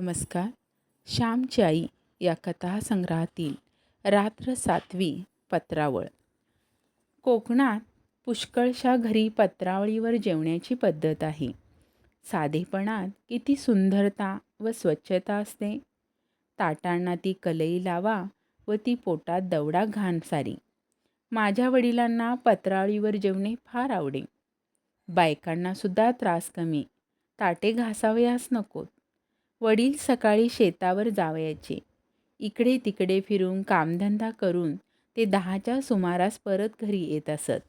नमस्कार. श्यामची आई या कथासंग्रहातील रात्र सातवी पत्रावळ. कोकणात पुष्कळशा घरी पत्रावळीवर जेवण्याची पद्धत आहे. साधेपणात किती सुंदरता व स्वच्छता असते. ताटांना ती कलई लावा व ती पोटात दवडा घाण सारी. माझ्या वडिलांना पत्रावळीवर जेवणे फार आवडे. बायकांनासुद्धा त्रास कमी. ताटे घासावयास नकोत. वडील सकाळी शेतावर जावयाचे. इकडे तिकडे फिरून कामधंदा करून ते दहाच्या सुमारास परत घरी येत असत.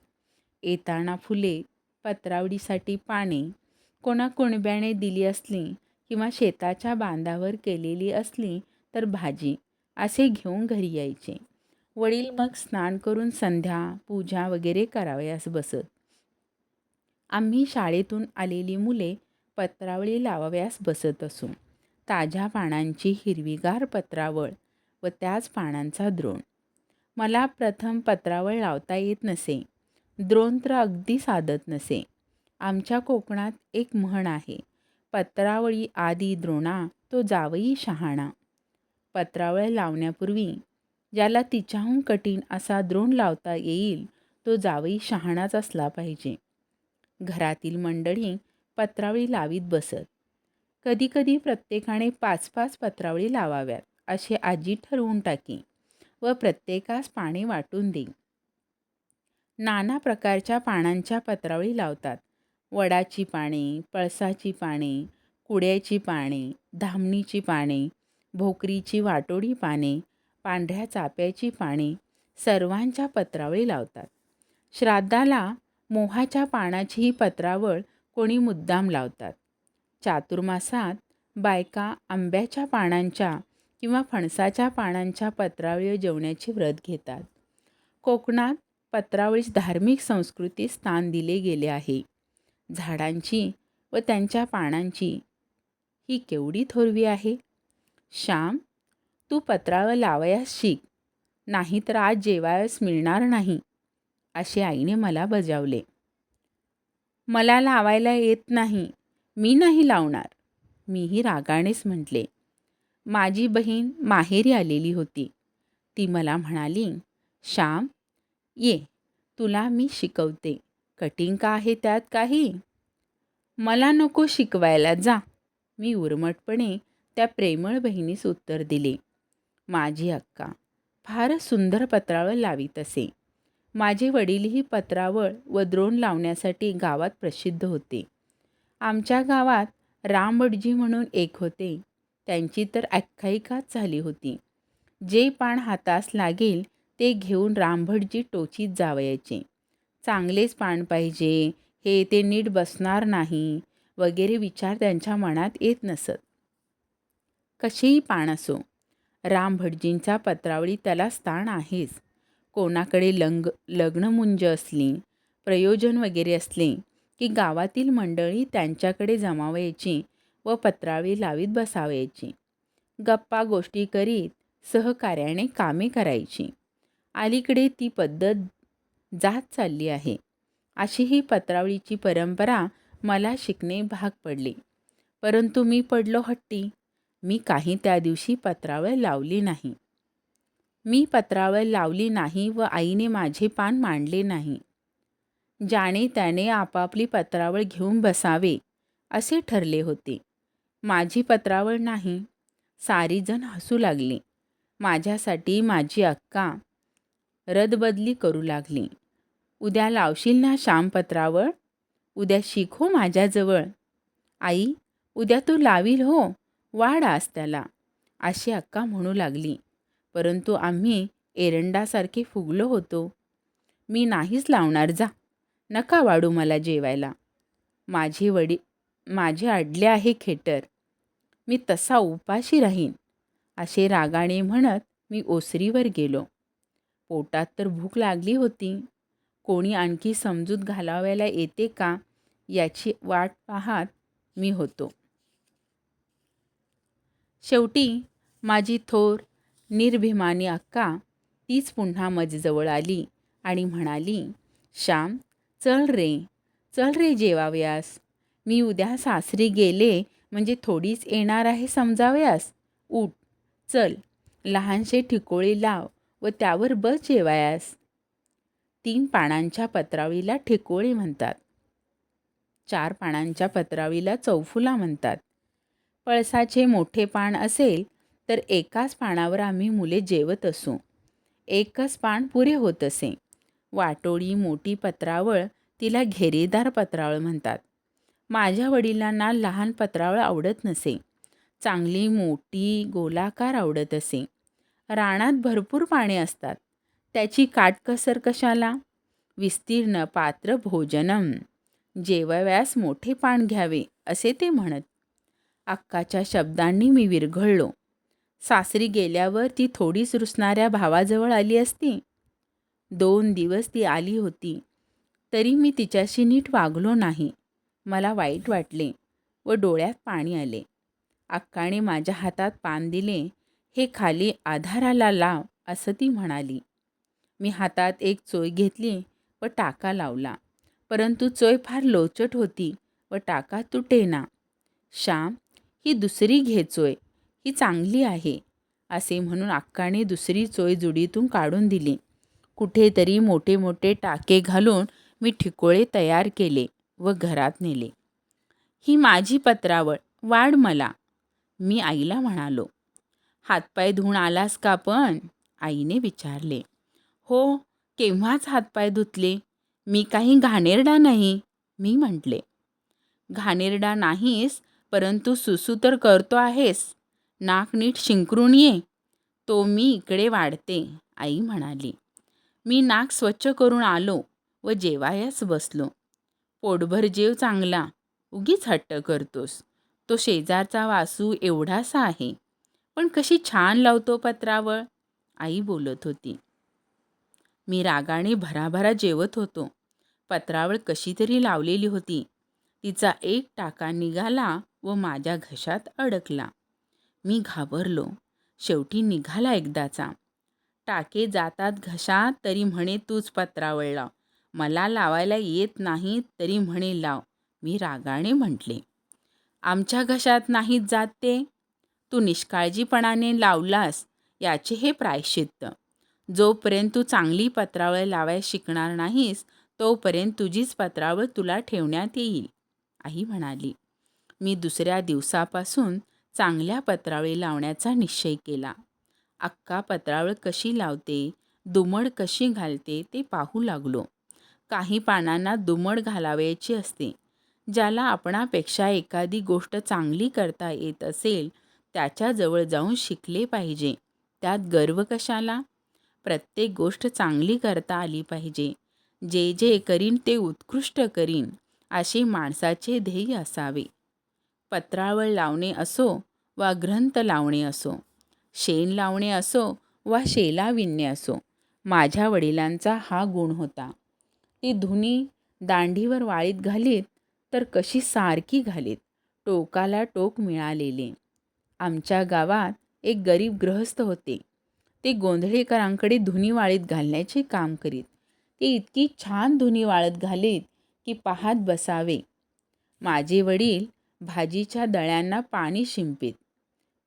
येताना फुले पत्रावडीसाठी पाने कोणा कुणब्याने दिली असली किंवा शेताच्या बांधावर केलेली असली तर भाजी असे घेऊन घरी यायचे. वडील मग स्नान करून संध्या पूजा वगैरे करावयास बसत. आम्ही शाळेतून आलेली मुले पत्रावळी लावाव्यास बसत असू. ताज्या पानांची हिरवीगार पत्रावळ व त्याच पानांचा द्रोण. मला प्रथम पत्रावळ लावता येत नसे. द्रोण तर अगदी साधत नसे. आमच्या कोकणात एक म्हण आहे पत्रावळी आदी द्रोणा तो जावई शहाणा. पत्रावळ लावण्यापूर्वी ज्याला तिच्याहून कठीण असा द्रोण लावता येईल तो जावई शहाणाच असला पाहिजे. घरातील मंडळी पत्रावळी लावीत बसत. कधीकधी प्रत्येकाने पाच पाच पत्रावळी लावाव्यात असे आजी ठरवून टाकी व प्रत्येकास पाने वाटून देई. नाना प्रकारच्या पानांच्या पत्रावळी लावतात. वडाची पाने पळसाची पाने कुड्याची पाने धामणीची पाने भोकरीची वाटोडी पाने पांढऱ्या चाप्याची पाने सर्वांच्या पत्रावळी लावतात. श्राद्धाला मोहाच्या पानाचीही पत्रावळ कोणी मुद्दाम लावतात. चातुर्मासात बायका आंब्याच्या पानांच्या किंवा फणसाच्या पानांच्या पत्रावळी जेवण्याचे व्रत घेतात. कोकणात पत्रावळीस धार्मिक संस्कृती स्थान दिले गेले आहे. झाडांची व त्यांच्या पानांची ही केवढी थोरवी आहे? श्याम तू पत्रावळ लावयास शिक नाही तर आज जेवायस मिळणार नाही असे आईने मला बजावले. मला लावायला येत नाही मी नाही लावणार. मीही रागानेच म्हटले. माझी बहीण माहेरी आलेली होती. ती मला म्हणाली श्याम ये तुला मी शिकवते. कटिंग का आहे त्यात काही? मला नको शिकवायला जा. मी उर्मटपणे त्या प्रेमळ बहिणीस उत्तर दिले माझी अक्का फारच सुंदर पत्रावळ लावीत असे. माझे वडीलही पत्रावळ व द्रोण लावण्यासाठी गावात प्रसिद्ध होते. आमच्या गावात रामभटजी म्हणून एक होते. त्यांची तर आख्यायिकाच झाली होती. जे पान हातास लागेल ते घेऊन रामभटजी टोचीत जावयाचे. चांगलेच पान पाहिजे हे ते नीट बसणार नाही वगैरे विचार त्यांच्या मनात येत नसत. कसेही पान असो रामभटजींचा पत्रावळी त्याला स्थान आहेच. कोणाकडे लंग लग्नमुंज असली प्रयोजन वगैरे असले की गावातील मंडळी त्यांच्याकडे जमावायची व पत्रावळी लावीत बसावायची. गप्पा गोष्टी करीत सहकार्याने कामे करायची. अलीकडे ती पद्धत जात चालली आहे. अशी ही पत्रावळीची परंपरा मला शिकणे भाग पडले. परंतु मी पडलो हट्टी. मी काही त्या दिवशी पत्रावळ लावली नाही. मी पत्रावळ लावली नाही व आईने माझे पान मांडले नाही. ज्याने त्याने आपापली पत्रावळ घेऊन बसावे असे ठरले होते. माझी पत्रावळ नाही. सारीजण हसू लागली. माझ्यासाठी माझी अक्का रदबदली करू लागली. उद्या लावशील ना श्याम पत्रावळ? उद्या शिखो हो माझ्याजवळ. आई उद्या तू लावील हो वाढ आज त्याला. अशी अक्का म्हणू लागली. परंतु आम्ही एरंडासारखे फुगलो होतो. मी नाहीच लावणार जा. नका वाढू मला जेवायला. माझे वडी माझे अडले आहे खेटर. मी तसा उपाशी राहीन असे रागाने म्हणत मी ओसरीवर गेलो. पोटात तर भूक लागली होती. कोणी आणखी समजूत घालावायला येते का याची वाट पाहत मी होतो. शेवटी माझी थोर निर्भिमानी अक्का तीच पुन्हा मजजवळ आली आणि म्हणाली श्याम चल रे चल रे जेवाव्यास. मी उद्या सासरी गेले म्हणजे थोडीच येणार आहे समजावयास. उठ चल लहानशे ठिकोळी लाव व त्यावर बस जेवायास. तीन पानांच्या पत्रावळीला ठिकोळी म्हणतात. चार पानांच्या पत्रावळीला चौफुला म्हणतात. पळसाचे मोठे पान असेल तर एकाच पानावर आम्ही मुले जेवत असू. एकच पान पुरे होत असे. वाटोळी मोठी पत्रावळ तिला घेरेदार पत्रावळ म्हणतात. माझ्या वडिलांना लहान पत्रावळ आवडत नसे. चांगली मोठी गोलाकार आवडत असे. रानात भरपूर पाने असतात. त्याची काटकसर कशाला? विस्तीर्ण पात्र भोजनम. जेवाव्यास मोठे पान घ्यावे असे ते म्हणत. अक्काच्या शब्दांनी मी विरघळलो. सासरी गेल्यावर ती थोडीच रुसणाऱ्या भावाजवळ आली असती. दोन दिवस ती आली होती. तरी मी तिच्याशी नीट वागलो नाही. मला वाईट वाटले व डोळ्यात पाणी आले. अक्काने माझ्या हातात पान दिले. हे खाली आधाराला लाव असं ती म्हणाली. मी हातात एक चोय घेतली व टाका लावला. परंतु चोय फार लोचट होती व टाका तुटेना. श्याम ही दुसरी घे चोय ही चांगली आहे असे म्हणून अक्काने दुसरी चोय जुडीतून काढून दिली. कुठेतरी मोठे मोठे टाके घालून मी ठिकोळे तयार केले व घरात नेले. ही माझी पत्रावळ वाढ मला मी आईला म्हणालो. हातपाय धुवून आलास का पण? आईने विचारले. हो केव्हाच हातपाय धुतले? मी काही घाणेरडा नाही मी म्हटले. घाणेरडा नाहीस परंतु सुसू तर करतो आहेस. नाक नीट शिंकरून ये. तो मी इकडे वाढते आई म्हणाली. मी नाक स्वच्छ करून आलो व जेवायच बसलो. पोटभर जेव चांगला उगीच हट्ट करतोस. तो शेजारचा वासू एवढासा आहे. पण कशी छान लावतो पत्रावळ? आई बोलत होती. मी रागाने भराभरा जेवत होतो. पत्रावळ कशी तरी लावलेली होती. तिचा एक टाका निघाला व माझ्या घशात अडकला. मी घाबरलो. शेवटी निघाला एकदाचा. टाके जातात घशा तरी म्हणे तूच पत्रावळ लाव मला लावायला येत नाही तरी म्हणे लाव. मी रागाने म्हटले. आमच्या घशात नाहीत जात ते. तू निष्काळजीपणाने लावलास याचे हे प्रायश्चित्त. जोपर्यंत तू चांगली पत्रावळ लावायला शिकणार नाहीस तोपर्यंत तुझीच पत्रावळ तुला ठेवण्यात येईल. आई म्हणाली. मी दुसऱ्या दिवसापासून चांगल्या पत्रावळी लावण्याचा निश्चय केला. अक्का पत्रावळ कशी लावते दुमड कशी घालते ते पाहू लागलो. काही पानांना दुमड घालावयाची असते. ज्याला आपणापेक्षा एखादी गोष्ट चांगली करता येत असेल त्याच्याजवळ जाऊन शिकले पाहिजे. त्यात गर्व कशाला? प्रत्येक गोष्ट चांगली करता आली पाहिजे. जे जे करीन ते उत्कृष्ट करीन असे माणसाचे ध्येय असावे. पत्रावळ लावणे असो वा ग्रंथ लावणे असो शेण लावणे असो वा शेला विणणे असो माझ्या वडिलांचा हा गुण होता. ती धुनी दांडीवर वाळीत घालीत तर कशी सारखी घालीत टोकाला टोक मिळालेले. आमच्या गावात एक गरीब ग्रहस्थ होते. ते गोंधळेकरांकडे धुनी वाळीत घालण्याचे काम करीत. ते इतकी छान धुनी वाळत घालीत की पाहत बसावे. माझे वडील भाजीच्या दळ्यांना पाणी शिंपीत.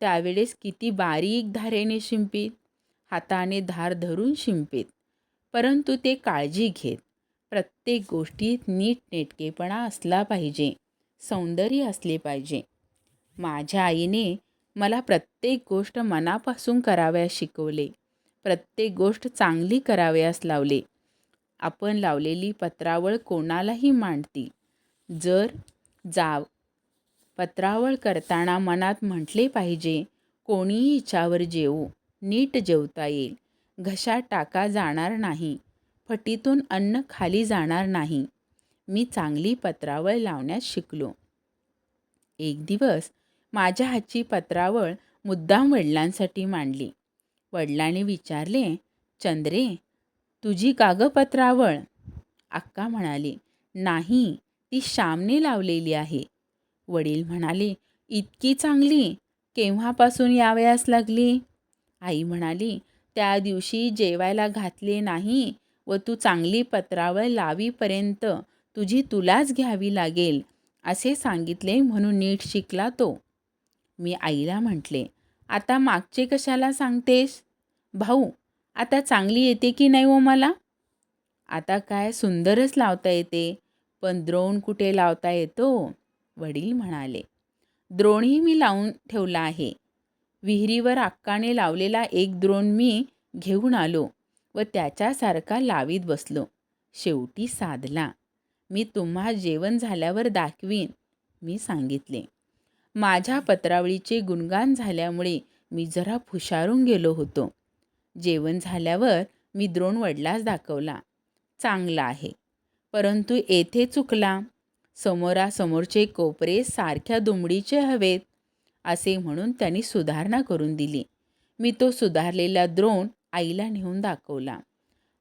त्यावेळेस किती बारीक धारेने शिंपीत हाताने धार धरून शिंपीत. परंतु ते काळजी घेत. प्रत्येक गोष्टीत नीटनेटकेपणा असला पाहिजे. सौंदर्य असले पाहिजे. माझ्या आईने मला प्रत्येक गोष्ट मनापासून कराव्यास शिकवले. प्रत्येक गोष्ट चांगली करावयास लावले. आपण लावलेली पत्रावळ कोणालाही मांडती. जर जाव पत्रावळ करताना मनात म्हटले पाहिजे कोणीही हिच्यावर जेवू नीट जेवता येईल. घशात टाका जाणार नाही. फटीतून अन्न खाली जाणार नाही. मी चांगली पत्रावळ लावण्यास शिकलो. एक दिवस माझ्या हातची पत्रावळ मुद्दाम वडिलांसाठी मांडली. वडिलांनी विचारले चंद्रे तुझी कागपत्रावळ अक्का म्हणाली नाही ती श्यामने लावलेली आहे. वडील म्हणाले इतकी चांगली? केव्हापासून यावयास लागली? आई म्हणाली त्या दिवशी जेवायला घातले नाही व तू चांगली पत्रावळ लावीपर्यंत तुझी तुलाच घ्यावी लागेल असे सांगितले म्हणून नीट शिकला तो. मी आईला म्हटले आता मागचे कशाला सांगतेस? भाऊ आता चांगली येते की नाही हो मला? आता काय सुंदरच लावता येते पण द्रोण कुठे लावता येतो? वडील म्हणाले द्रोणही मी लावून ठेवला आहे. विहिरीवर अक्काने लावलेला एक द्रोण मी घेऊन आलो व त्याच्यासारखा लावीत बसलो. शेवटी साधला. मी तुम्हा जेवण झाल्यावर दाखवीन मी सांगितले. माझ्या पत्रावळीचे गुणगान झाल्यामुळे मी जरा फुशारून गेलो होतो. जेवण झाल्यावर मी द्रोण वडलाच दाखवला. चांगला आहे. परंतु येथे चुकला. समोरासमोरचे कोपरे सारख्या दुमडीचे हवेत असे म्हणून त्यांनी सुधारणा करून दिली. मी तो सुधारलेला द्रोण आईला नेऊन दाखवला.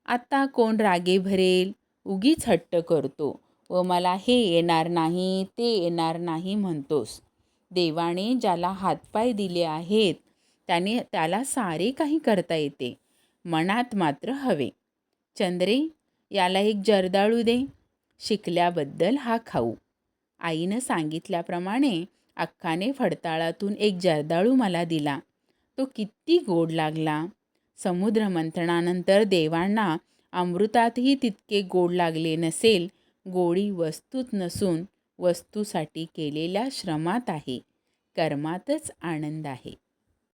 आत्ता कोण रागे भरेल? उगीच हट्ट करतो व मला हे येणार नाही ते येणार नाही म्हणतोस. देवाने ज्याला हातपाय दिले आहेत त्याने त्याला सारे काही करता येते. मनात मात्र हवे. चंद्रे याला एक जर्दाळू दे. शिकल्याबद्दल हा खाऊ. आईनं सांगितल्याप्रमाणे अक्काने फडताळातून एक जर्दाळू मला दिला. तो किती गोड लागला. समुद्रमंथनानंतर देवांना अमृतातही तितके गोड लागले नसेल गोडी वस्तूत नसून वस्तूसाठी केलेल्या श्रमात आहे. कर्मातच आनंद आहे.